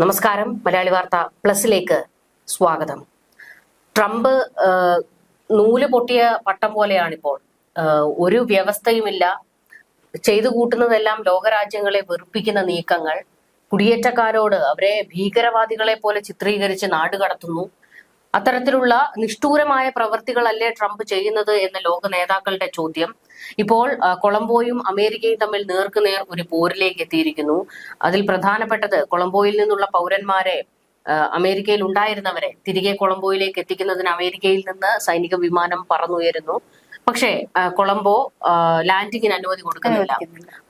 നമസ്കാരം. മലയാളി വാർത്ത പ്ലസിലേക്ക് സ്വാഗതം. ട്രംപ് നൂൽ പൊട്ടിയ പട്ടം പോലെയാണിപ്പോൾ. ഒരു വ്യവസ്ഥയുമില്ല. ചെയ്തു കൂട്ടുന്നതെല്ലാം ലോകരാജ്യങ്ങളെ വെറുപ്പിക്കുന്ന നീക്കങ്ങൾ. കുടിയേറ്റക്കാരോട് അവരെ ഭീകരവാദികളെ പോലെ ചിത്രീകരിച്ച് നാടുകടത്തുന്നു. അത്തരത്തിലുള്ള നിഷ്ഠൂരമായ പ്രവൃത്തികളല്ലേ ട്രംപ് ചെയ്യുന്നത് എന്ന ലോക നേതാക്കളുടെ ചോദ്യം. ഇപ്പോൾ കൊളംബോയും അമേരിക്കയും തമ്മിൽ നേർക്കുനേർ ഒരു പോരിലേക്ക് എത്തിയിരിക്കുന്നു. അതിൽ പ്രധാനപ്പെട്ടത് കൊളംബോയിൽ നിന്നുള്ള പൗരന്മാരെ അമേരിക്കയിൽ ഉണ്ടായിരുന്നവരെ. തിരികെ കൊളംബോയിലേക്ക് എത്തിക്കുന്നതിന് അമേരിക്കയിൽ നിന്ന് സൈനിക വിമാനം പറന്നുയരുന്നു. പക്ഷേ കൊളംബോ ലാൻഡിങ്ങിന് അനുമതി കൊടുക്കുന്നില്ല.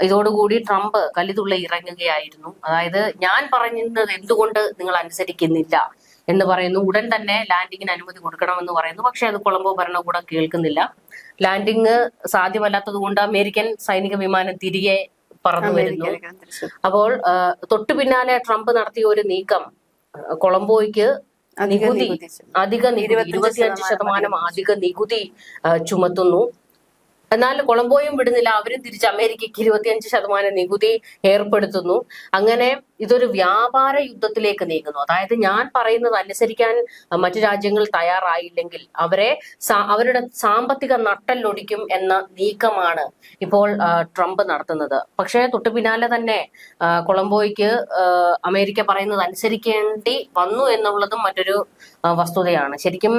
ഇതോടുകൂടി ട്രംപ് കലിതുള്ള ഇറങ്ങുകയായിരുന്നു. അതായത് ഞാൻ പറയുന്നത് എന്തുകൊണ്ട് നിങ്ങൾ അനുസരിക്കുന്നില്ല? എന്ന് പറയുന്നു. ഉടൻ തന്നെ ലാൻഡിങ്ങിന് അനുമതി കൊടുക്കണമെന്ന് പറയുന്നു. പക്ഷേ അത് കൊളംബോ ഭരണകൂടം കേൾക്കുന്നില്ല. ലാൻഡിങ് സാധ്യമല്ലാത്തത് കൊണ്ട് അമേരിക്കൻ സൈനിക വിമാനം തിരികെ പറന്നു വരുന്നു. അപ്പോൾ തൊട്ടു പിന്നാലെ ട്രംപ് നടത്തിയ ഒരു നീക്കം കൊളംബോയ്ക്ക് നികുതി. അധിക നികുതി 25% ഇരുപത്തിയഞ്ച് ശതമാനം അധിക. നികുതി ചുമത്തുന്നു. എന്നാൽ കൊളംബോയും വിടുന്നില്ല. അവരും തിരിച്ച് അമേരിക്കയ്ക്ക് ഇരുപത്തിയഞ്ച് ശതമാനം നികുതി ഏർപ്പെടുത്തുന്നു. അങ്ങനെ ഇതൊരു വ്യാപാര യുദ്ധത്തിലേക്ക് നീങ്ങുന്നു. അതായത് ഞാൻ പറയുന്നത് അനുസരിക്കാൻ മറ്റു രാജ്യങ്ങൾ തയ്യാറായില്ലെങ്കിൽ അവരെ അവരുടെ സാമ്പത്തിക നട്ടല്ലൊടിക്കും എന്ന നീക്കമാണ് ഇപ്പോൾ ട്രംപ് നടത്തുന്നത്. പക്ഷേ തൊട്ടു പിന്നാലെ തന്നെ കൊളംബോയ്ക്ക് അമേരിക്ക പറയുന്നത് അനുസരിക്കേണ്ടി വന്നു എന്നുള്ളതും മറ്റൊരു വസ്തുതയാണ്. ശരിക്കും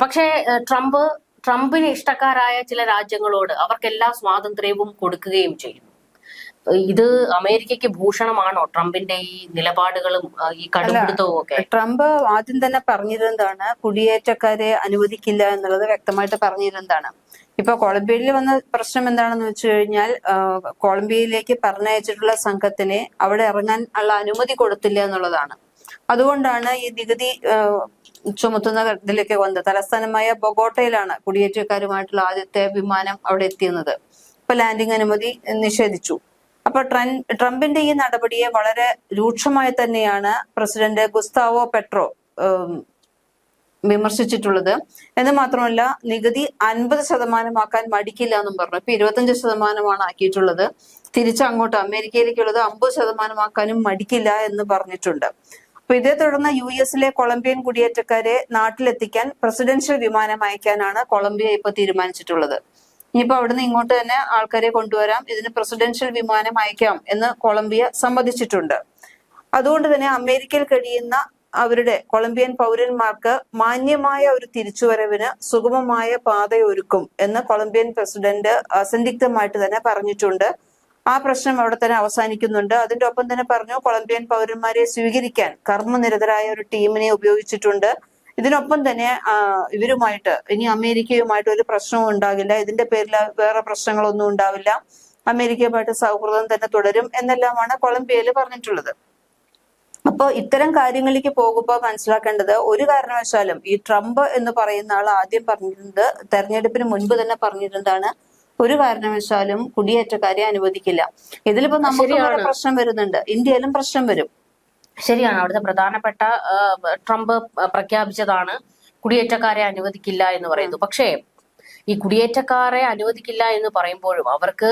പക്ഷേ ട്രംപ് ട്രംപിന് ഇഷ്ടക്കാരായ ചില രാജ്യങ്ങളോട് അവർക്ക് എല്ലാ സ്വാതന്ത്ര്യവും കൊടുക്കുകയും ചെയ്യും. ഇത് അമേരിക്കയ്ക്ക് ഭൂഷണമാണോ? ട്രംപിന്റെ ഈ നിലപാടുകളും ഈ കടുപിടുത്തവും ഒക്കെ? ട്രംപ് ആദ്യം തന്നെ പറഞ്ഞിരുന്നതാണ് കുടിയേറ്റക്കാരെ അനുവദിക്കില്ല എന്നുള്ളത് വ്യക്തമായിട്ട് പറഞ്ഞിരുന്നതാണ്. ഇപ്പൊ കൊളംബിയയിൽ വന്ന പ്രശ്നം എന്താണെന്ന് വെച്ച് കഴിഞ്ഞാൽ കൊളംബിയയിലേക്ക് പറഞ്ഞയച്ചിട്ടുള്ള സംഘത്തിന് അവിടെ ഇറങ്ങാൻ ഉള്ള അനുമതി കൊടുത്തില്ല എന്നുള്ളതാണ്. അതുകൊണ്ടാണ് ഈ നികുതി ചുമത്തുന്ന ഇതിലേക്ക് വന്നത്. തലസ്ഥാനമായ ബൊഗോട്ടയിലാണ് കുടിയേറ്റക്കാരുമായിട്ടുള്ള ആദ്യത്തെ വിമാനം അവിടെ എത്തിയത് ഇപ്പൊ ലാൻഡിംഗ് അനുമതി നിഷേധിച്ചു. അപ്പൊ ട്രംപിന്റെ ഈ നടപടിയെ വളരെ രൂക്ഷമായി തന്നെയാണ് പ്രസിഡന്റ് ഗുസ്താവോ പെട്രോ വിമർശിച്ചിട്ടുള്ളത്. എന്ന് മാത്രമല്ല നികുതി അൻപത് ശതമാനമാക്കാൻ മടിക്കില്ല എന്നും പറഞ്ഞു. ഇപ്പൊ ഇരുപത്തഞ്ച് ശതമാനമാണ് ആക്കിയിട്ടുള്ളത്. തിരിച്ചങ്ങോട്ട് അമേരിക്കയിലേക്കുള്ളത് അമ്പത് ശതമാനമാക്കാനും മടിക്കില്ല എന്ന് പറഞ്ഞിട്ടുണ്ട്. അപ്പൊ ഇതേ തുടർന്ന് യു എസിലെ കൊളംബിയൻ കുടിയേറ്റക്കാരെ നാട്ടിലെത്തിക്കാൻ പ്രസിഡൻഷ്യൽ വിമാനം അയക്കാനാണ് കൊളംബിയ ഇപ്പൊ തീരുമാനിച്ചിട്ടുള്ളത്. ഇനിയിപ്പോ അവിടുന്ന് ഇങ്ങോട്ട് തന്നെ ആൾക്കാരെ കൊണ്ടുവരാം ഇതിന് പ്രസിഡൻഷ്യൽ വിമാനം അയക്കാം എന്ന് കൊളംബിയ സമ്മതിച്ചിട്ടുണ്ട്. അതുകൊണ്ട് തന്നെ അമേരിക്കയിൽ കഴിയുന്ന അവരുടെ കൊളംബിയൻ പൗരന്മാർക്ക് മാന്യമായ ഒരു തിരിച്ചുവരവിന് സുഗമമായ പാതയൊരുക്കും എന്ന് കൊളംബിയൻ പ്രസിഡന്റ് അസന്ദിഗ്ധമായിട്ട് തന്നെ പറഞ്ഞിട്ടുണ്ട്. ആ പ്രശ്നം അവിടെ തന്നെ അവസാനിക്കുന്നുണ്ട്. അതിന്റെ ഒപ്പം തന്നെ പറഞ്ഞു കൊളംബിയൻ പൗരന്മാരെ സ്വീകരിക്കാൻ കർമ്മനിരതരായ ഒരു ടീമിനെ ഉപയോഗിച്ചിട്ടുണ്ട്. ഇതിനൊപ്പം തന്നെ ഇവരുമായിട്ട് ഇനി അമേരിക്കയുമായിട്ട് ഒരു പ്രശ്നവും ഉണ്ടാകില്ല. ഇതിന്റെ പേരിൽ വേറെ പ്രശ്നങ്ങളൊന്നും ഉണ്ടാവില്ല. അമേരിക്കയുമായിട്ട് സൗഹൃദം തന്നെ തുടരും എന്നെല്ലാമാണ് കൊളംബിയയിൽ പറഞ്ഞിട്ടുള്ളത്. അപ്പോൾ ഇത്തരം കാര്യങ്ങളിലേക്ക് പോകുമ്പോൾ മനസ്സിലാക്കേണ്ടത് ഒരു കാരണവശാലും ഈ ട്രംപ് എന്ന് പറയുന്ന ആൾ ആദ്യം പറഞ്ഞിട്ടുണ്ട് തെരഞ്ഞെടുപ്പിന് മുൻപ് തന്നെ പറഞ്ഞിരുന്നതാണ് ഒരു കാരണവശാലും കുടിയേറ്റക്കാരെ അനുവദിക്കില്ല. ഇതിലിപ്പോ നമുക്ക് പ്രശ്നം വരുന്നുണ്ട്. ഇന്ത്യയിലും പ്രശ്നം വരും. ശരിയാണ്. അവിടുത്തെ പ്രധാനപ്പെട്ട ട്രംപ് പ്രഖ്യാപിച്ചതാണ് കുടിയേറ്റക്കാരെ അനുവദിക്കില്ല എന്ന് പറയുന്നു പക്ഷേ ഈ കുടിയേറ്റക്കാരെ അനുവദിക്കില്ല എന്ന് പറയുമ്പോഴും അവർക്ക്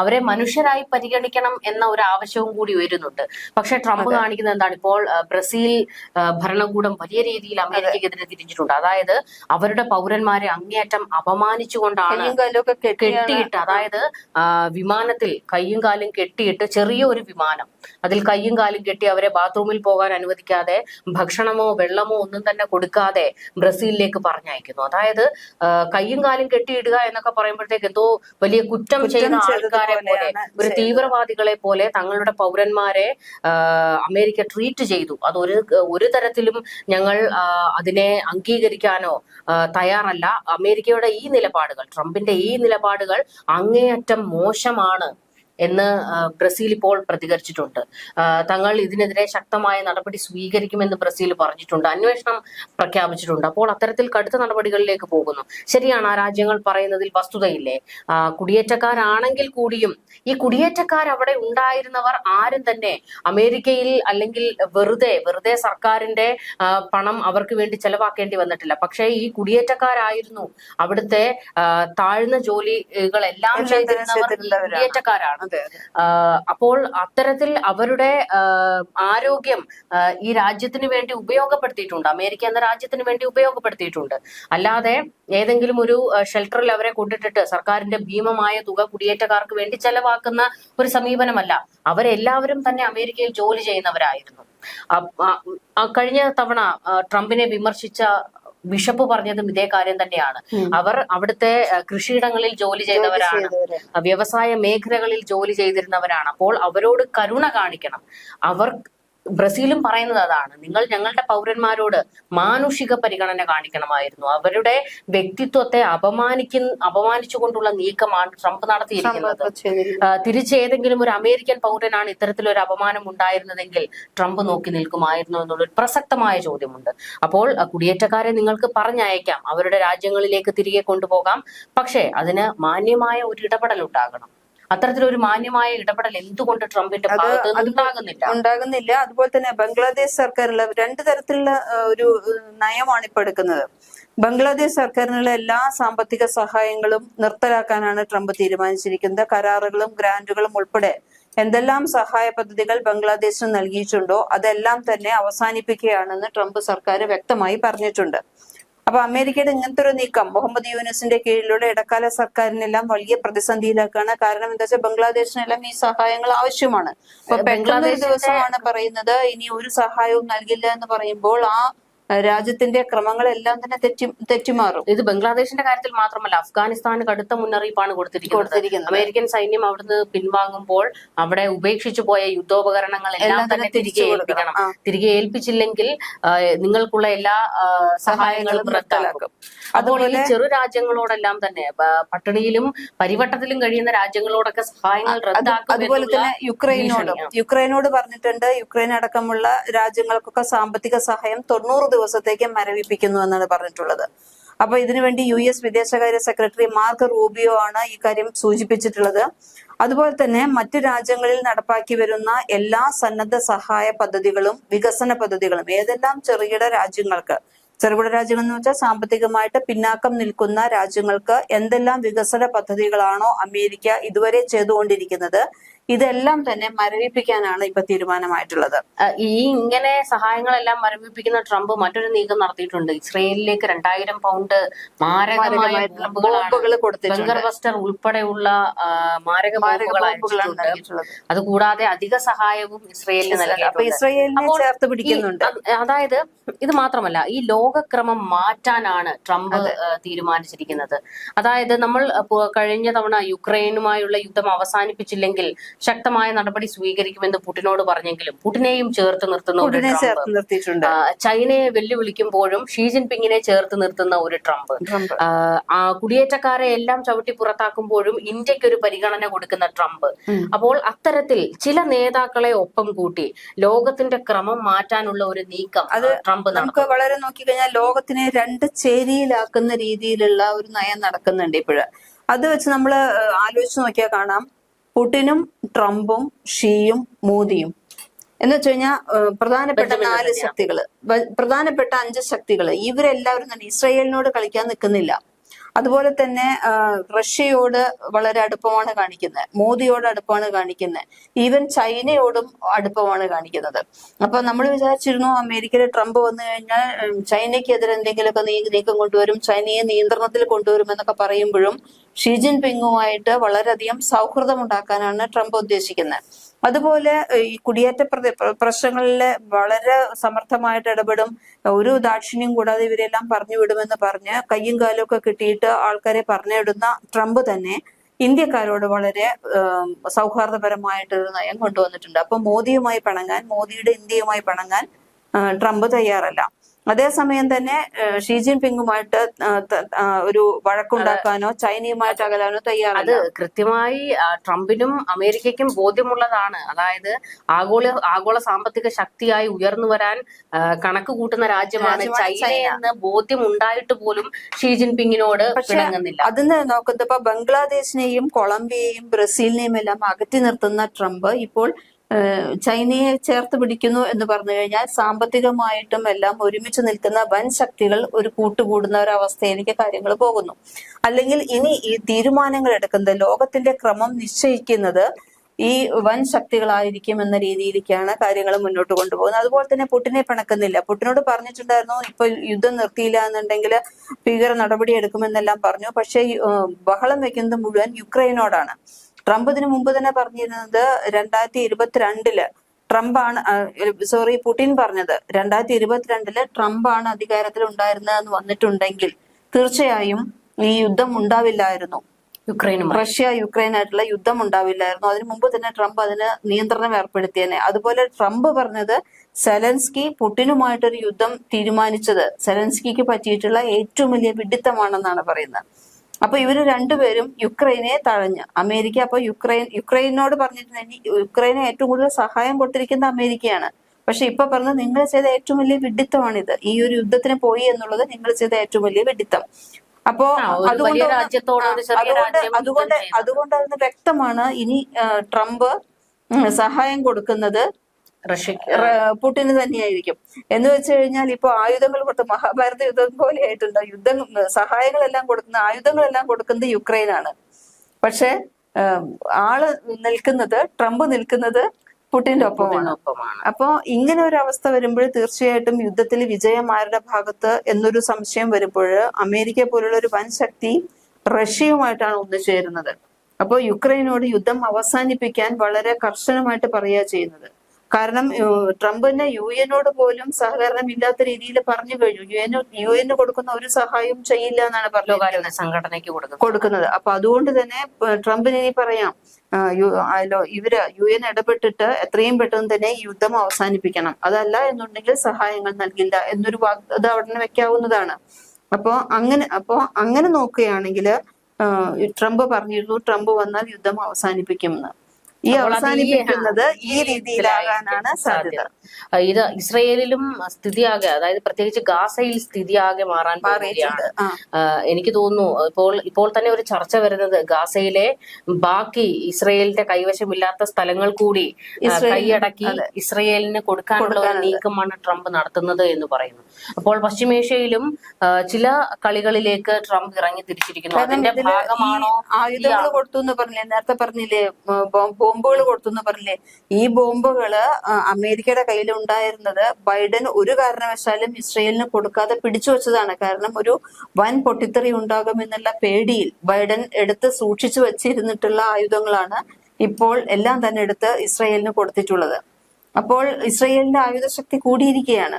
അവരെ മനുഷ്യരായി പരിഗണിക്കണം എന്ന ഒരു ആവശ്യവും കൂടി ഉയരുന്നുണ്ട്. പക്ഷെ ട്രംപ് കാണിക്കുന്നത് എന്താണ് ഇപ്പോൾ ബ്രസീൽ ഭരണകൂടം വലിയ രീതിയിൽ അമേരിക്കക്കെതിരെ തിരിഞ്ഞിട്ടുണ്ട്. അതായത് അവരുടെ പൗരന്മാരെ അങ്ങേയറ്റം അപമാനിച്ചുകൊണ്ടാണ് കെട്ടിയിട്ട് അതായത് വിമാനത്തിൽ കയ്യും കാലും കെട്ടിയിട്ട് ചെറിയ ഒരു വിമാനം. അതിൽ കയ്യും കാലും കെട്ടി അവരെ ബാത്റൂമിൽ പോകാൻ അനുവദിക്കാതെ ഭക്ഷണമോ വെള്ളമോ ഒന്നും തന്നെ കൊടുക്കാതെ ബ്രസീലിലേക്ക് പറഞ്ഞയക്കുന്നു. അതായത് കയ്യും കാലും കെട്ടിയിടുക എന്നൊക്കെ പറയുമ്പോഴത്തേക്ക് എന്തോ വലിയ കുറ്റം ചെയ്യുന്ന ആൾക്കാരെ പോലെ ഒരു തീവ്രവാദികളെ പോലെ തങ്ങളുടെ പൗരന്മാരെ അമേരിക്ക ട്രീറ്റ് ചെയ്തു. അത് ഒരു ഒരു തരത്തിലും ഞങ്ങൾ അതിനെ അംഗീകരിക്കാനോ തയ്യാറല്ല. അമേരിക്കയുടെ ഈ നിലപാടുകൾ ട്രംപിന്റെ ഈ നിലപാടുകൾ അങ്ങേയറ്റം മോശമാണ്. എന്ന് ബ്രസീൽ ഇപ്പോൾ പ്രതികരിച്ചിട്ടുണ്ട്. തങ്ങൾ ഇതിനെതിരെ ശക്തമായ നടപടി സ്വീകരിക്കുമെന്ന് ബ്രസീൽ പറഞ്ഞിട്ടുണ്ട്. അന്വേഷണം പ്രഖ്യാപിച്ചിട്ടുണ്ട്. അപ്പോൾ അത്തരത്തിൽ കടുത്ത നടപടികളിലേക്ക് പോകുന്നു. ശരിയാണ് ആ രാജ്യങ്ങൾ പറയുന്നതിൽ വസ്തുതയില്ലേ? കുടിയേറ്റക്കാരാണെങ്കിൽ കൂടിയും ഈ കുടിയേറ്റക്കാർ അവിടെ ഉണ്ടായിരുന്നവർ ആരും തന്നെ അമേരിക്കയിൽ അല്ലെങ്കിൽ വെറുതെ വെറുതെ സർക്കാരിന്റെ പണം അവർക്ക് വേണ്ടി ചെലവാക്കേണ്ടി വന്നിട്ടില്ല. പക്ഷേ ഈ കുടിയേറ്റക്കാരായിരുന്നു അവിടുത്തെ താഴ്ന്ന ജോലികളെല്ലാം ചെയ്തിരുന്നവർ കുടിയേറ്റക്കാരാണ്. അപ്പോൾ അത്തരത്തിൽ അവരുടെ ആരോഗ്യം ഈ രാജ്യത്തിന് വേണ്ടി ഉപയോഗപ്പെടുത്തിയിട്ടുണ്ട്. അമേരിക്ക എന്ന രാജ്യത്തിന് വേണ്ടി ഉപയോഗപ്പെടുത്തിയിട്ടുണ്ട്. അല്ലാതെ ഏതെങ്കിലും ഒരു ഷെൽട്ടറിൽ അവരെ കൊണ്ടിട്ടിട്ട് സർക്കാരിന്റെ ഭീമമായ തുക കുടിയേറ്റക്കാർക്ക് വേണ്ടി ചെലവാക്കുന്ന ഒരു സമീപനമല്ല. അവരെല്ലാവരും തന്നെ അമേരിക്കയിൽ ജോലി ചെയ്യുന്നവരായിരുന്നു. കഴിഞ്ഞ തവണ ട്രംപിനെ വിമർശിച്ച ബിഷപ്പ് പറഞ്ഞതും ഇതേ കാര്യം തന്നെയാണ്. അവർ അവിടുത്തെ കൃഷിയിടങ്ങളിൽ ജോലി ചെയ്തവരാണ്. വ്യവസായ മേഖലകളിൽ ജോലി ചെയ്തിരുന്നവരാണ്. അപ്പോൾ അവരോട് കരുണ കാണിക്കണം. അവർ ബ്രസീലും പറയുന്നത് അതാണ്. നിങ്ങൾ ഞങ്ങളുടെ പൗരന്മാരോട് മാനുഷിക പരിഗണന കാണിക്കണമായിരുന്നു. അവരുടെ വ്യക്തിത്വത്തെ അപമാനിക്കുന്ന അപമാനിച്ചുകൊണ്ടുള്ള നീക്കമാണ് ട്രംപ് നടത്തിയിരിക്കുന്നത്. തിരിച്ചേതെങ്കിലും ഒരു അമേരിക്കൻ പൗരനാണ് ഇത്തരത്തിലൊരു അപമാനം ഉണ്ടായിരുന്നതെങ്കിൽ ട്രംപ് നോക്കി നിൽക്കുമായിരുന്നു എന്നുള്ളൊരു പ്രസക്തമായ ചോദ്യമുണ്ട്. അപ്പോൾ കുടിയേറ്റക്കാരെ നിങ്ങൾക്ക് പറഞ്ഞയക്കാം. അവരുടെ രാജ്യങ്ങളിലേക്ക് തിരികെ കൊണ്ടുപോകാം. പക്ഷേ അതിന് മാന്യമായ ഒരു ഇടപെടൽ ഉണ്ടാകണം. അത്തരത്തിലൊരു മാന്യമായ ഇടപെടൽ എന്തുകൊണ്ട് ട്രംപിന്റെ ഭാഗത്ത് ഉണ്ടാകുന്നില്ല ഉണ്ടാകുന്നില്ല. അതുപോലെ തന്നെ ബംഗ്ലാദേശ് സർക്കാരിലെ രണ്ട് തരത്തിലുള്ള ഒരു നയമാണ് ഇപ്പൊ എടുക്കുന്നത്. ബംഗ്ലാദേശ് സർക്കാരിനുള്ള എല്ലാ സാമ്പത്തിക സഹായങ്ങളും നിർത്തലാക്കാനാണ് ട്രംപ് തീരുമാനിച്ചിരിക്കുന്നത്. കരാറുകളും ഗ്രാന്റുകളും ഉൾപ്പെടെ എന്തെല്ലാം സഹായ പദ്ധതികൾ ബംഗ്ലാദേശിന് നൽകിയിട്ടുണ്ടോ അതെല്ലാം തന്നെ അവസാനിപ്പിക്കുകയാണെന്ന് ട്രംപ് സർക്കാർ വ്യക്തമായി പറഞ്ഞിട്ടുണ്ട്. അപ്പൊ അമേരിക്കയുടെ ഇങ്ങനത്തെ ഒരു നീക്കം മുഹമ്മദ് യൂനിസിന്റെ കീഴിലുള്ള ഇടക്കാല സർക്കാരിനെല്ലാം വലിയ പ്രതിസന്ധിയിലാക്കാണ്. കാരണം എന്താ വെച്ചാൽ ബംഗ്ലാദേശിനെല്ലാം ഈ സഹായങ്ങൾ ആവശ്യമാണ്. അപ്പൊ ബംഗ്ലാദേശ് ദിവസമാണ് പറയുന്നത് ഇനി ഒരു സഹായവും നൽകില്ല എന്ന് പറയുമ്പോൾ ആ രാജ്യത്തിന്റെ ക്രമങ്ങളെല്ലാം തന്നെ തെറ്റി തെറ്റിമാറും. ഇത് ബംഗ്ലാദേശിന്റെ കാര്യത്തിൽ മാത്രമല്ല അഫ്ഗാനിസ്ഥാന് കടുത്ത മുന്നറിയിപ്പാണ് കൊടുത്തിരിക്കുന്നത്. അമേരിക്കൻ സൈന്യം അവിടുന്ന് പിൻവാങ്ങുമ്പോൾ അവിടെ ഉപേക്ഷിച്ചു പോയ യുദ്ധോപകരണങ്ങൾ എല്ലാം തന്നെ തിരികെ. ഏൽപ്പിക്കണം. തിരികെ ഏൽപ്പിച്ചില്ലെങ്കിൽ നിങ്ങൾക്കുള്ള എല്ലാ സഹായങ്ങളും റദ്ദാക്കും. അതുപോലെ ചെറു രാജ്യങ്ങളോടെല്ലാം തന്നെ പട്ടിണിയിലും പരിവട്ടത്തിലും കഴിയുന്ന രാജ്യങ്ങളോടൊക്കെ സഹായങ്ങൾ റദ്ദാക്കും അതുപോലെ തന്നെ യുക്രൈനോടും. യുക്രൈനോട് പറഞ്ഞിട്ടുണ്ട് യുക്രൈൻ അടക്കമുള്ള രാജ്യങ്ങൾക്കൊക്കെ സാമ്പത്തിക സഹായം തൊണ്ണൂറ് ദിവസത്തേക്ക് മരവിപ്പിക്കുന്നു എന്നാണ് പറഞ്ഞിട്ടുള്ളത്. അപ്പൊ ഇതിനുവേണ്ടി യു എസ് വിദേശകാര്യ സെക്രട്ടറി മാർക്ക് റൂബിയോ ആണ് ഈ കാര്യം സൂചിപ്പിച്ചിട്ടുള്ളത്. അതുപോലെ തന്നെ മറ്റു രാജ്യങ്ങളിൽ നടപ്പാക്കി വരുന്ന എല്ലാ സന്നദ്ധ സഹായ പദ്ധതികളും വികസന പദ്ധതികളും ഏതെല്ലാം ചെറുകിട രാജ്യങ്ങൾക്ക് ചെറുകിട രാജ്യങ്ങൾ എന്ന് വെച്ചാൽ സാമ്പത്തികമായിട്ട് പിന്നാക്കം നിൽക്കുന്ന രാജ്യങ്ങൾക്ക് എന്തെല്ലാം വികസന പദ്ധതികളാണോ അമേരിക്ക ഇതുവരെ ചെയ്തുകൊണ്ടിരിക്കുന്നത് ഇതെല്ലാം തന്നെ മരവിപ്പിക്കാനാണ് ഇപ്പൊ തീരുമാനമായിട്ടുള്ളത്. ഈ ഇങ്ങനെ സഹായങ്ങളെല്ലാം മരവിപ്പിക്കുന്ന ട്രംപ് മറ്റൊരു നീക്കം നടത്തിയിട്ടുണ്ട്. ഇസ്രയേലിലേക്ക് രണ്ടായിരം പൗണ്ട് മാരകമായ ബോംബുകൾ കൊടുത്തിട്ടുണ്ട്. ഉൾപ്പെടെയുള്ള മാരക അതുകൂടാതെ അധിക സഹായവും ഇസ്രയേലിന് ഇസ്രയേലിനെ ചേർത്ത് പിടിക്കുന്നുണ്ട്. അതായത് ഇത് മാത്രമല്ല ഈ ലോകക്രമം മാറ്റാനാണ് ട്രംപ് തീരുമാനിച്ചിരിക്കുന്നത്. അതായത് നമ്മൾ കഴിഞ്ഞ തവണ യുക്രൈനുമായുള്ള യുദ്ധം അവസാനിപ്പിച്ചില്ലെങ്കിൽ ശക്തമായ നടപടി സ്വീകരിക്കുമെന്ന് പുടിനോട് പറഞ്ഞെങ്കിലും പുടിനെയും ചേർത്ത് നിർത്തുന്ന ചൈനയെ വെല്ലുവിളിക്കുമ്പോഴും ഷീ ജിൻപിങ്ങിനെ ചേർത്ത് നിർത്തുന്ന ഒരു ട്രംപ്. കുടിയേറ്റക്കാരെ എല്ലാം ചവിട്ടി പുറത്താക്കുമ്പോഴും ഇന്ത്യയ്ക്ക് ഒരു പരിഗണന കൊടുക്കുന്ന ട്രംപ്. അപ്പോൾ അത്തരത്തിൽ ചില നേതാക്കളെ ഒപ്പം കൂട്ടി ലോകത്തിന്റെ ക്രമം മാറ്റാനുള്ള ഒരു നീക്കം അത് ട്രംപ് നമുക്ക് വളരെ നോക്കിക്കഴിഞ്ഞാൽ ലോകത്തിനെ രണ്ട് ചേരിയിലാക്കുന്ന രീതിയിലുള്ള ഒരു നയം നടക്കുന്നുണ്ട് ഇപ്പോഴ്. അത് വെച്ച് നമ്മൾ ആലോചിച്ച് നോക്കിയാൽ കാണാം. പുടിനും ട്രംപും ഷീയും മോദിയും. എന്ന് വെച്ച് കഴിഞ്ഞാൽ പ്രധാനപ്പെട്ട നാല് ശക്തികൾ പ്രധാനപ്പെട്ട അഞ്ച് ശക്തികൾ ഇവരെല്ലാവരും തന്നെ ഇസ്രയേലിനോട് കളിക്കാൻ നിൽക്കുന്നില്ല. അതുപോലെ തന്നെ റഷ്യയോട് വളരെ അടുപ്പമാണ് കാണിക്കുന്നത്. മോദിയോട് അടുപ്പമാണ് കാണിക്കുന്നത്. ഈവൻ ചൈനയോടും അടുപ്പമാണ് കാണിക്കുന്നത്. അപ്പൊ നമ്മൾ വിചാരിച്ചിരുന്നു അമേരിക്കയിലെ ട്രംപ് വന്നു കഴിഞ്ഞാൽ ചൈനയ്ക്കെതിരെ എന്തെങ്കിലുമൊക്കെ നീ- നീക്കം കൊണ്ടുവരും ചൈനയെ നിയന്ത്രണത്തിൽ കൊണ്ടുവരും എന്നൊക്കെ പറയുമ്പോഴും ഷീ ജിൻപിങ്ങുമായിട്ട് വളരെയധികം സൗഹൃദം ഉണ്ടാക്കാനാണ് ട്രംപ് ഉദ്ദേശിക്കുന്നത്. അതുപോലെ ഈ കുടിയേറ്റ പ്രശ്നങ്ങളിൽ വളരെ സമർത്ഥമായിട്ട് ഇടപെടും. ഒരു ദാക്ഷിണ്യം കൂടാതെ ഇവരെല്ലാം പറഞ്ഞു വിടുമെന്ന് പറഞ്ഞ് കയ്യും കാലും ഒക്കെ കിട്ടിയിട്ട് ആൾക്കാരെ പറഞ്ഞിടുന്ന ട്രംപ് തന്നെ ഇന്ത്യക്കാരോട് വളരെ സൗഹാർദ്ദപരമായിട്ടൊരു നയം കൊണ്ടുവന്നിട്ടുണ്ട്. അപ്പൊ മോദിയുമായി പിണങ്ങാൻ മോദിയുടെ ഇന്ത്യയുമായി പിണങ്ങാൻ ട്രംപ് തയ്യാറല്ല. അതേസമയം തന്നെ ഷീ ജിൻ പിങ്ങുമായിട്ട് ഒരു വഴക്കുണ്ടാക്കാനോ ചൈനയുമായിട്ട് അകലാനോ അത് കൃത്യമായി ട്രംപിനും അമേരിക്കയ്ക്കും ബോധ്യമുള്ളതാണ്. അതായത് ആഗോള ആഗോള സാമ്പത്തിക ശക്തിയായി ഉയർന്നു വരാൻ കണക്ക് കൂട്ടുന്ന രാജ്യമാണ് ചൈനയെന്ന് ചൈന ചൈന. എന്ന് ബോധ്യം ഉണ്ടായിട്ട് പോലും ഷീ ജിൻ പിങ്ങിനോട് പിണങ്ങുന്നില്ല അതിന് നോക്കുന്നത് ഇപ്പൊ ബംഗ്ലാദേശിനെയും കൊളംബിയയെയും ബ്രസീലിനെയും എല്ലാം അകറ്റി നിർത്തുന്ന ട്രംപ് ഇപ്പോൾ ചൈനയെ ചേർത്ത് പിടിക്കുന്നു എന്ന് പറഞ്ഞു കഴിഞ്ഞാൽ സാമ്പത്തികമായിട്ടും എല്ലാം ഒരുമിച്ച് നിൽക്കുന്ന വൻ ശക്തികൾ ഒരു കൂട്ടുകൂടുന്ന ഒരു അവസ്ഥയിലേക്ക് കാര്യങ്ങൾ പോകുന്നു. അല്ലെങ്കിൽ ഇനി ഈ തീരുമാനങ്ങൾ എടുക്കുന്നത് ലോകത്തിന്റെ ക്രമം നിശ്ചയിക്കുന്നത് ഈ വൻ ശക്തികളായിരിക്കും എന്ന രീതിയിലേക്കാണ് കാര്യങ്ങൾ മുന്നോട്ട് കൊണ്ടുപോകുന്നത്. അതുപോലെ തന്നെ പുട്ടിനെ പിണക്കുന്നില്ല. പുട്ടിനോട് പറഞ്ഞിട്ടുണ്ടായിരുന്നു ഇപ്പൊ യുദ്ധം നിർത്തിയില്ല എന്നുണ്ടെങ്കിൽ ഭീകര നടപടി എടുക്കുമെന്നെല്ലാം പറഞ്ഞു. പക്ഷേ ബഹളം വെക്കുന്നത് മുഴുവൻ യുക്രൈനോടാണ്. ട്രംപ് ഇതിനു മുമ്പ് തന്നെ പറഞ്ഞിരുന്നത് രണ്ടായിരത്തി ഇരുപത്തിരണ്ടിൽ ട്രംപാണ് സോറി പുടിൻ പറഞ്ഞത് രണ്ടായിരത്തി ഇരുപത്തിരണ്ടിൽ ട്രംപാണ് അധികാരത്തിൽ ഉണ്ടായിരുന്നതെന്ന് വന്നിട്ടുണ്ടെങ്കിൽ തീർച്ചയായും ഈ യുദ്ധം ഉണ്ടാവില്ലായിരുന്നു. യുക്രൈൻ റഷ്യ യുക്രൈനായിട്ടുള്ള യുദ്ധം ഉണ്ടാവില്ലായിരുന്നു. അതിനു മുമ്പ് തന്നെ ട്രംപ് അതിന് നിയന്ത്രണം ഏർപ്പെടുത്തിയേനെ. അതുപോലെ ട്രംപ് പറഞ്ഞത് സെലൻസ്കി പുടിനുമായിട്ടൊരു യുദ്ധം തീരുമാനിച്ചത്. സെലൻസ്കിക്ക് പറ്റിയിട്ടുള്ള ഏറ്റവും വലിയ വിഡിത്തമാണെന്നാണ് പറയുന്നത്. അപ്പൊ ഇവർ രണ്ടുപേരും യുക്രൈനെ തഴഞ്ഞ്. അമേരിക്ക അപ്പൊ യുക്രൈൻ യുക്രൈനോട് പറഞ്ഞിട്ടുണ്ടെങ്കിൽ യുക്രൈനെ ഏറ്റവും കൂടുതൽ സഹായം കൊടുത്തിരിക്കുന്നത് അമേരിക്കയാണ്. പക്ഷെ ഇപ്പൊ പറഞ്ഞത് നിങ്ങൾ ചെയ്ത ഏറ്റവും വലിയ വിഡിത്തമാണിത്. ഈ ഒരു യുദ്ധത്തിന് പോയി എന്നുള്ളത് നിങ്ങൾ ചെയ്ത ഏറ്റവും വലിയ വിഡിത്തം. അപ്പോ അതുകൊണ്ട് അതുകൊണ്ട് അതുകൊണ്ട് അതുകൊണ്ട് അതിന് വ്യക്തമാണ് ഇനി ട്രംപ് സഹായം കൊടുക്കുന്നത് റഷ്യക്ക് പുട്ടിന് തന്നെയായിരിക്കും. എന്ന് വെച്ച് കഴിഞ്ഞാൽ ഇപ്പൊ ആയുധങ്ങൾ കൊടുത്ത മഹാഭാരത യുദ്ധം പോലെയായിട്ടുണ്ട്. യുദ്ധം സഹായങ്ങളെല്ലാം കൊടുക്കുന്ന ആയുധങ്ങളെല്ലാം കൊടുക്കുന്നത് യുക്രൈനാണ്. പക്ഷെ ആൾ നിൽക്കുന്നത് ട്രംപ് നിൽക്കുന്നത് പുട്ടിന്റെ ഒപ്പമാണ്. അപ്പോൾ അപ്പോ ഇങ്ങനെ ഒരു അവസ്ഥ വരുമ്പോൾ തീർച്ചയായിട്ടും യുദ്ധത്തിൽ വിജയം ആരുടെ ഭാഗത്ത് എന്നൊരു സംശയം വരുമ്പോൾ അമേരിക്ക പോലുള്ള ഒരു വൻ ശക്തി റഷ്യയുമായിട്ടാണ് ഒന്നുചേരുന്നത് അപ്പോൾ യുക്രൈനോട് യുദ്ധം അവസാനിപ്പിക്കാൻ വളരെ കർശനമായിട്ട് പറയുക ചെയ്യുന്നത്. കാരണം ഏഹ്, ട്രംപ് തന്നെ യു എനോട് പോലും സഹകരണം ഇല്ലാത്ത രീതിയിൽ പറഞ്ഞു കഴിഞ്ഞു. യു എൻ യു എന്ന് കൊടുക്കുന്ന ഒരു സഹായവും ചെയ്യില്ല എന്നാണ് ലോകാരോഗ്യ സംഘടനയ്ക്ക് കൊടുക്കുന്നത്. കൊടുക്കുന്നത്. അപ്പൊ അതുകൊണ്ട് തന്നെ ട്രംപിന് ഇനി പറയാം ഇവർ യു എൻ ഇടപെട്ടിട്ട് എത്രയും പെട്ടെന്ന് തന്നെ യുദ്ധം അവസാനിപ്പിക്കണം. അതല്ല എന്നുണ്ടെങ്കിൽ സഹായങ്ങൾ നൽകില്ല എന്നൊരു വാഗ്ദാനം അവിടെ വെക്കാവുന്നതാണ്. അപ്പോ അങ്ങനെ അപ്പോ അങ്ങനെ നോക്കുകയാണെങ്കിൽ ട്രംപ് പറഞ്ഞിരുന്നു ട്രംപ് വന്നാൽ യുദ്ധം അവസാനിപ്പിക്കുമെന്ന്. ഈ അവസാനിപ്പിക്കുന്നത് ഈ രീതിയിലാകാനാണ് സാധ്യത. ഇത് ഇസ്രയേലിലും സ്ഥിതിയാകെ അതായത് പ്രത്യേകിച്ച് ഗാസയിൽ സ്ഥിതിയാകെ മാറാൻ ആ, എനിക്ക് തോന്നുന്നു ഇപ്പോൾ ഇപ്പോൾ തന്നെ ഒരു ചർച്ച വരുന്നത് ഗാസയിലെ ബാക്കി ഇസ്രയേലിന്റെ കൈവശമില്ലാത്ത സ്ഥലങ്ങൾ കൂടി കൈയടക്കി ഇസ്രയേലിന് കൊടുക്കാനുള്ള ഒരു നീക്കമാണ് ട്രംപ് നടത്തുന്നത് എന്ന് പറയുന്നു. അപ്പോൾ പശ്ചിമേഷ്യയിലും ചില കളികളിലേക്ക് ട്രംപ് ഇറങ്ങി തിരിച്ചിരിക്കുന്നു. അതിന്റെ ഭാഗമാണോ ആയുധങ്ങൾ കൊടുത്തു എന്ന് പറഞ്ഞില്ലേ? നേരത്തെ പറഞ്ഞില്ലേ ബോംബുകൾ കൊടുത്തു എന്ന് പറഞ്ഞില്ലേ? ഈ ബോംബുകൾ അമേരിക്കയുടെ കയ്യിൽ ഉണ്ടായിരുന്നത് ബൈഡൻ ഒരു കാരണവശാലും ഇസ്രയേലിന് കൊടുക്കാതെ പിടിച്ചു വെച്ചതാണ്. കാരണം ഒരു വൻ പൊട്ടിത്തെറി ഉണ്ടാകുമെന്നുള്ള പേടിയിൽ ബൈഡൻ എടുത്ത് സൂക്ഷിച്ചു വെച്ചിരുന്നിട്ടുള്ള ആയുധങ്ങളാണ് ഇപ്പോൾ എല്ലാം തന്നെ എടുത്ത് ഇസ്രയേലിന് കൊടുത്തിട്ടുള്ളത്. അപ്പോൾ ഇസ്രയേലിന്റെ ആയുധശക്തി കൂടിയിരിക്കുകയാണ്.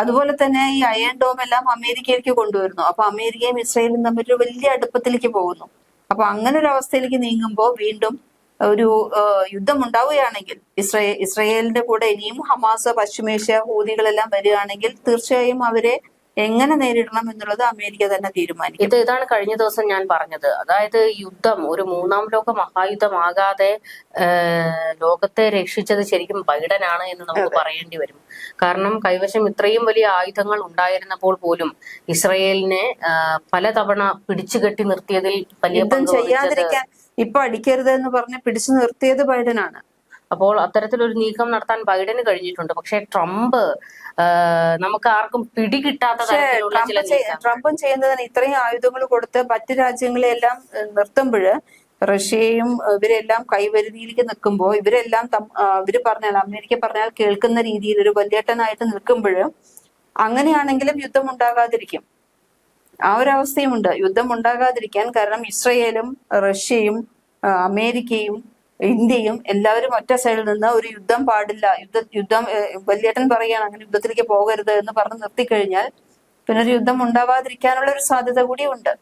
അതുപോലെ തന്നെ ഈ അയൺ ഡോം എല്ലാം അമേരിക്കയിലേക്ക് കൊണ്ടുവരുന്നു. അപ്പൊ അമേരിക്കയും ഇസ്രയേലും തമ്മിൽ ഒരു വലിയ അടുപ്പത്തിലേക്ക് പോകുന്നു. അപ്പൊ അങ്ങനെ ഒരു അവസ്ഥയിലേക്ക് നീങ്ങുമ്പോൾ വീണ്ടും ഒരു യുദ്ധം ഉണ്ടാവുകയാണെങ്കിൽ ഇസ്രയേൽ ഇസ്രയേലിന്റെ കൂടെ ഇനിയും ഹമാസ് പശ്ചിമേഷ്യ ഹൂതികളെല്ലാം വരികയാണെങ്കിൽ തീർച്ചയായും അവരെ എങ്ങനെ നേരിടണം എന്നുള്ളത് അമേരിക്ക തന്നെ തീരുമാനിക്കും. ഇത് ഇതാണ് കഴിഞ്ഞ ദിവസം ഞാൻ പറഞ്ഞത്. അതായത് യുദ്ധം ഒരു മൂന്നാം ലോക മഹായുദ്ധമാകാതെ ലോകത്തെ രക്ഷിച്ചത് ശരിക്കും ബൈഡനാണ് എന്ന് നമുക്ക് പറയേണ്ടി വരും. കാരണം കൈവശം ഇത്രയും വലിയ ആയുധങ്ങൾ ഉണ്ടായിരുന്നപ്പോൾ പോലും ഇസ്രയേലിനെ പലതവണ പലതവണ പിടിച്ചുകെട്ടി നിർത്തിയതിൽ വലിയ പങ്ക് ചെയ്യാതിരിക്കാൻ ഇപ്പൊ അടിക്കരുത് എന്ന് പറഞ്ഞ് പിടിച്ചു നിർത്തിയത് ബൈഡനാണ്. അപ്പോൾ അത്തരത്തിലൊരു നീക്കം നടത്താൻ ബൈഡന് കഴിഞ്ഞിട്ടുണ്ട്. പക്ഷെ ട്രംപ് നമുക്ക് ആർക്കും പിടികിട്ടാത്ത ട്രംപ് ചെയ്- ട്രംപും ചെയ്യുന്നതിന് ഇത്രയും ആയുധങ്ങൾ കൊടുത്ത് മറ്റു രാജ്യങ്ങളെല്ലാം നിർത്തുമ്പോൾ റഷ്യയും ഇവരെല്ലാം കൈവരുതിയിലേക്ക് നിൽക്കുമ്പോൾ ഇവരെല്ലാം ഇവർ പറഞ്ഞാൽ അമേരിക്ക പറഞ്ഞാൽ കേൾക്കുന്ന രീതിയിൽ ഒരു വല്യേട്ടനായിട്ട് നിൽക്കുമ്പോൾ അങ്ങനെയാണെങ്കിലും യുദ്ധം ഉണ്ടാകാതിരിക്കും. ആ ഒരു അവസ്ഥയുമുണ്ട്. യുദ്ധം ഉണ്ടാകാതിരിക്കാൻ കാരണം ഇസ്രയേലും റഷ്യയും അമേരിക്കയും ഇന്ത്യയും എല്ലാവരും ഒറ്റ സൈഡിൽ നിന്ന് ഒരു യുദ്ധം പാടില്ല. യുദ്ധ യുദ്ധം വല്യേട്ടൻ പറയുകയാണ് അങ്ങനെ യുദ്ധത്തിലേക്ക് പോകരുത് എന്ന് പറഞ്ഞ് നിർത്തിക്കഴിഞ്ഞാൽ പിന്നെ ഒരു യുദ്ധം ഉണ്ടാവാതിരിക്കാനുള്ള ഒരു സാധ്യത കൂടി ഉണ്ട്.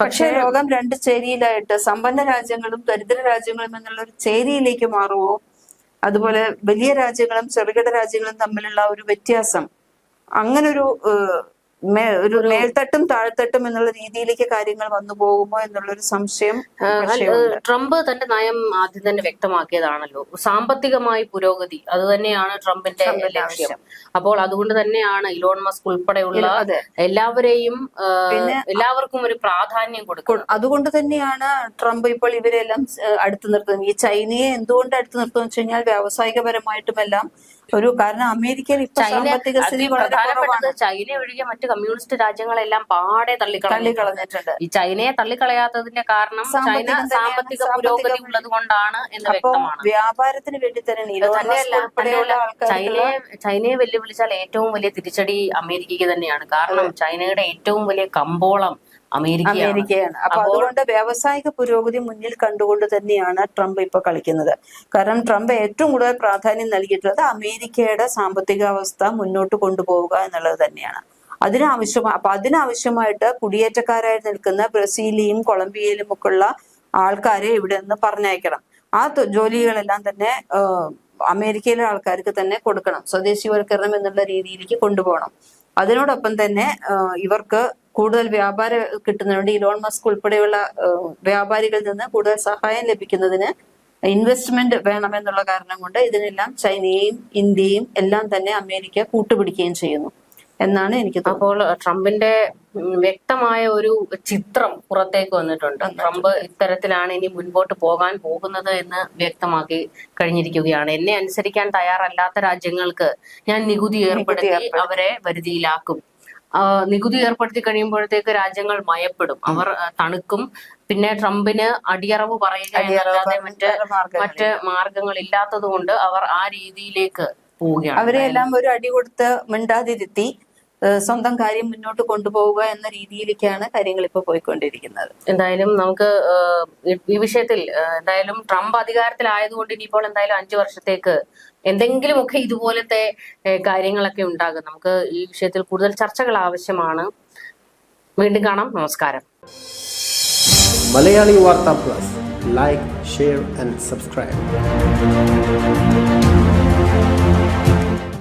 പക്ഷേ ലോകം രണ്ട് ചേരിയിലായിട്ട് സമ്പന്ന രാജ്യങ്ങളും ദരിദ്ര രാജ്യങ്ങളും എന്നുള്ള ഒരു ചേരിയിലേക്ക് മാറുമോ? അതുപോലെ വലിയ രാജ്യങ്ങളും ചെറുകിട രാജ്യങ്ങളും തമ്മിലുള്ള ഒരു വ്യത്യാസം അങ്ങനൊരു മേ- ഒരു മേൽത്തട്ടും താഴ്ത്തട്ടും എന്നുള്ള രീതിയിലേക്ക് കാര്യങ്ങൾ വന്നു പോകുമോ എന്നുള്ള ഒരു സംശയം. ട്രംപ് തന്റെ നയം ആദ്യം തന്നെ വ്യക്തമാക്കിയതാണല്ലോ. സാമ്പത്തികമായി പുരോഗതി അത് തന്നെയാണ് ട്രംപിന്റെ ലക്ഷ്യം. അപ്പോൾ അതുകൊണ്ട് തന്നെയാണ് ഇലോൺ മസ്ക് ഉൾപ്പെടെയുള്ള എല്ലാവരെയും പിന്നെ എല്ലാവർക്കും ഒരു പ്രാധാന്യം കൊടുക്കുന്നത്. അതുകൊണ്ട് തന്നെയാണ് ട്രംപ് ഇപ്പോൾ ഇവരെല്ലാം അടുത്തു അടുത്ത് നിർത്തുന്നത്. ഈ ചൈനയെ എന്തുകൊണ്ട് അടുത്തു നിർത്തുന്നത് വെച്ച് കഴിഞ്ഞാൽ വ്യാവസായികപരമായിട്ടുമെല്ലാം ഒരു കാരണം അമേരിക്കയിൽ ഇപ്പൊ സാമ്പത്തിക സ്ഥിതി പ്രധാനപ്പെട്ടത് ചൈന ഒഴികെ മറ്റ് കമ്മ്യൂണിസ്റ്റ് രാജ്യങ്ങളെല്ലാം പാടെ തള്ളിക്കളഞ്ഞിട്ടുണ്ട്. ഈ ചൈനയെ തള്ളിക്കളയാത്തതിന്റെ കാരണം ചൈന സാമ്പത്തിക പുരോഗതി ഉള്ളത് കൊണ്ടാണ് എന്ന് വ്യക്തമാണ്. വ്യാപാരത്തിന് വേണ്ടി തന്നെ ചൈനയെ ചൈനയെ വെല്ലുവിളിച്ചാൽ ഏറ്റവും വലിയ തിരിച്ചടി അമേരിക്കയ്ക്ക് തന്നെയാണ്. കാരണം ചൈനയുടെ ഏറ്റവും വലിയ കമ്പോളം അമേരിക്കയാണ്. അപ്പൊ അതുകൊണ്ട് വ്യാവസായിക പുരോഗതി മുന്നിൽ കണ്ടുകൊണ്ട് തന്നെയാണ് ട്രംപ് ഇപ്പൊ കളിക്കുന്നത്. കാരണം ട്രംപ് ഏറ്റവും കൂടുതൽ പ്രാധാന്യം നൽകിയിട്ടുള്ളത് അമേരിക്കയുടെ സാമ്പത്തികാവസ്ഥ മുന്നോട്ട് കൊണ്ടുപോവുക എന്നുള്ളത് തന്നെയാണ്. അതിനാവശ്യം അപ്പൊ അതിനാവശ്യമായിട്ട് കുടിയേറ്റക്കാരായി നിൽക്കുന്ന ബ്രസീലിയും കൊളംബിയയിലും ഒക്കെ ഉള്ള ആൾക്കാരെ ഇവിടെ നിന്ന് പറഞ്ഞയക്കണം. ആ ജോലികളെല്ലാം തന്നെ അമേരിക്കയിലെ ആൾക്കാർക്ക് തന്നെ കൊടുക്കണം. സ്വദേശിവൽക്കരണം എന്നുള്ള രീതിയിലേക്ക് കൊണ്ടുപോകണം. അതിനോടൊപ്പം തന്നെ ഇവർക്ക് കൂടുതൽ വ്യാപാരം കിട്ടുന്നതുകൊണ്ട് ഇലോൺ മസ്ക് ഉൾപ്പെടെയുള്ള വ്യാപാരികളിൽ നിന്ന് കൂടുതൽ സഹായം ലഭിക്കുന്നതിന് ഇൻവെസ്റ്റ്മെന്റ് വേണമെന്നുള്ള കാരണം കൊണ്ട് ഇതിനെല്ലാം ചൈനയും ഇന്ത്യയും എല്ലാം തന്നെ അമേരിക്ക കൂട്ടുപിടിക്കുകയും ചെയ്യുന്നു എന്നാണ് എനിക്ക് അപ്പോൾ ട്രംപിന്റെ വ്യക്തമായ ഒരു ചിത്രം പുറത്തേക്ക് വന്നിട്ടുണ്ട്. ട്രംപ് ഇത്തരത്തിലാണ് ഇനി മുൻപോട്ട് പോകാൻ പോകുന്നത് എന്ന് വ്യക്തമാക്കി കഴിഞ്ഞിരിക്കുകയാണ്. എന്നെ അനുസരിക്കാൻ തയ്യാറല്ലാത്ത രാജ്യങ്ങൾക്ക് ഞാൻ നികുതി ഏർപ്പെടുത്തി. അവരെ വരുതിയിലാക്കും. നികുതി ഏർപ്പെടുത്തി കഴിയുമ്പോഴത്തേക്ക് രാജ്യങ്ങൾ മയപ്പെടും. അവർ തണുക്കും. പിന്നെ ട്രംപിന് അടിയറവ് പറയുക എന്നല്ലാതെ മറ്റ്. മറ്റ് മാർഗങ്ങൾ ഇല്ലാത്തത് കൊണ്ട് അവർ ആ രീതിയിലേക്ക് പോവുകയാണ്. അവരെ എല്ലാം ഒരു അടി കൊടുത്ത് മിണ്ടാതിരുത്തി സ്വന്തം കാര്യം മുന്നോട്ട് കൊണ്ടുപോവുക എന്ന രീതിയിലേക്കാണ് കാര്യങ്ങൾ ഇപ്പോൾ പോയിക്കൊണ്ടിരിക്കുന്നത്. എന്തായാലും നമുക്ക് ഈ- വിഷയത്തിൽ എന്തായാലും ട്രംപ് അധികാരത്തിലായതുകൊണ്ട് ഇനിയിപ്പോൾ എന്തായാലും അഞ്ചു വർഷത്തേക്ക് എന്തെങ്കിലുമൊക്കെ ഇതുപോലത്തെ കാര്യങ്ങളൊക്കെ ഉണ്ടാകും. നമുക്ക് ഈ വിഷയത്തിൽ കൂടുതൽ ചർച്ചകൾ ആവശ്യമാണ്. വീണ്ടും കാണാം. നമസ്കാരം. മലയാളി വാർത്താ plus. Like share and subscribe